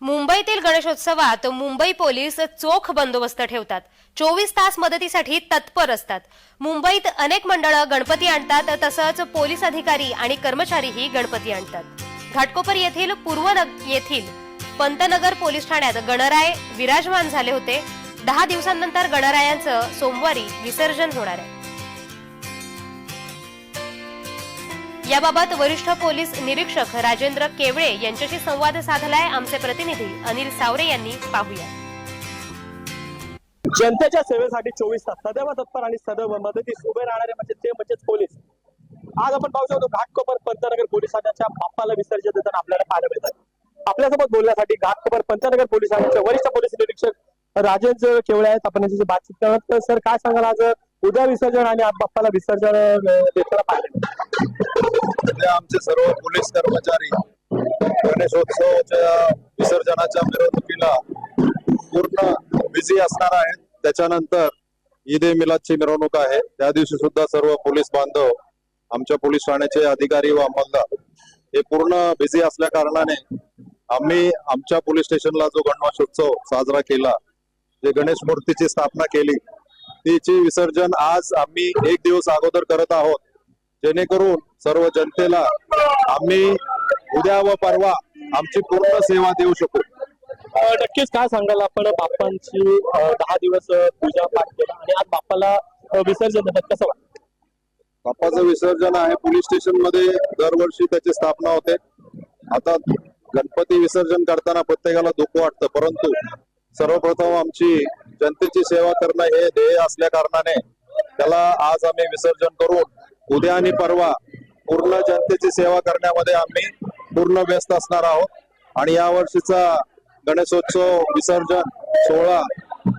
मुंबईतील गणेशोत्सवात मुंबई पोलीस चोख बंदोबस्त ठेवतात. चोवीस तास मदतीसाठी तत्पर असतात. मुंबईत अनेक मंडळं गणपती आणतात तसंच पोलीस अधिकारी आणि कर्मचारीही गणपती आणतात. घाटकोपर येथील पूर्व येथील पंतनगर पोलीस ठाण्यात गणराय विराजमान झाले होते. दहा दिवसांनंतर गणरायांचं सोमवारी विसर्जन होणार आहे. याबाबत वरिष्ठ पोलीस निरीक्षक राजेंद्र केवळे यांच्याशी संवाद साधलाय आमचे प्रतिनिधी अनिल सावरे यांनी पाहूया. जनतेच्या सेवेसाठी चोवीस तास सदैव तत्पर आणि सदैव मदतीस उभे राहणारे म्हणजे ते म्हणजेच पोलीस. आज आपण पाहू शकतो घाटकोपर पंतनगर पोलिसांच्या बाप्पाला विसर्जन देताना आपल्याला पाहायला मिळतात आपल्यासोबत बोलण्यासाठी घाटकोपर पंतनगर पोलिसांचे वरिष्ठ पोलीस निरीक्षक राजेंद्र केवळे आहेत. आपण यांच्याशी बातचीत करत सर काय सांगाल आज? उद्या विसर्जन आणि बाप्पाला विसर्जन देताना आमचे सर्व पोलीस कर्मचारी गणेशोत्सवाच्या विसर्जनाच्या मिरवणुकीला पूर्ण बिझी असणार आहेत. त्याच्यानंतर ईद ए मिलादची मिरवणूक आहे. त्या दिवशी सुद्धा सर्व पोलीस बांधव आमच्या पोलीस ठाण्याचे अधिकारी व अंमलदार हे पूर्ण बिझी असल्या कारणाने आम्ही आमच्या पोलीस स्टेशनला जो गणवाशोत्सव साजरा केला जे गणेश मूर्तीची स्थापना केली तिची विसर्जन आज आम्ही एक दिवस अगोदर करत आहोत. जेणेकरून सर्व जनतेला आम्ही उद्या व परवा आमची पूर्ण सेवा देऊ शकू. नक्कीच काय सांगाल आपण? बाप्पांची दहा दिवस पूजा पाठ केला आणि आज बाप्पाला विसर्जन देतात. कसं वाटतं? बाप्पाचं विसर्जन आहे. पोलीस स्टेशनमध्ये दरवर्षी त्याची स्थापना होते. आता गणपती विसर्जन करताना प्रत्येकाला दुःख वाटतं. परंतु सर्वप्रथम आमची जनतेची सेवा करणं हे ध्येय असल्या कारणाने त्याला आज आम्ही विसर्जन करून उद्या आणि परवा पूर्ण जनतेची सेवा करण्यामध्ये आम्ही पूर्ण व्यस्त असणार आहोत. आणि या वर्षीचा गणेशोत्सव विसर्जन सोहळा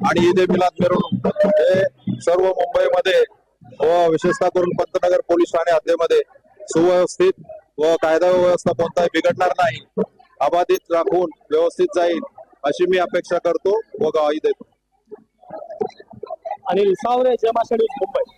आणि ईद ए मिलाद मिरवणूक हे सर्व मुंबईमध्ये व विशेषतः करून पंतनगर पोलीस ठाणे हद्दीमध्ये सुव्यवस्थित व कायदा व्यवस्था कोणताही बिघडणार नाही. अबाधित राखून व्यवस्थित जाईल अशी मी अपेक्षा करतो व ग्वाही देतो. अनिल सावरे जमाशा न्यूज मुंबई.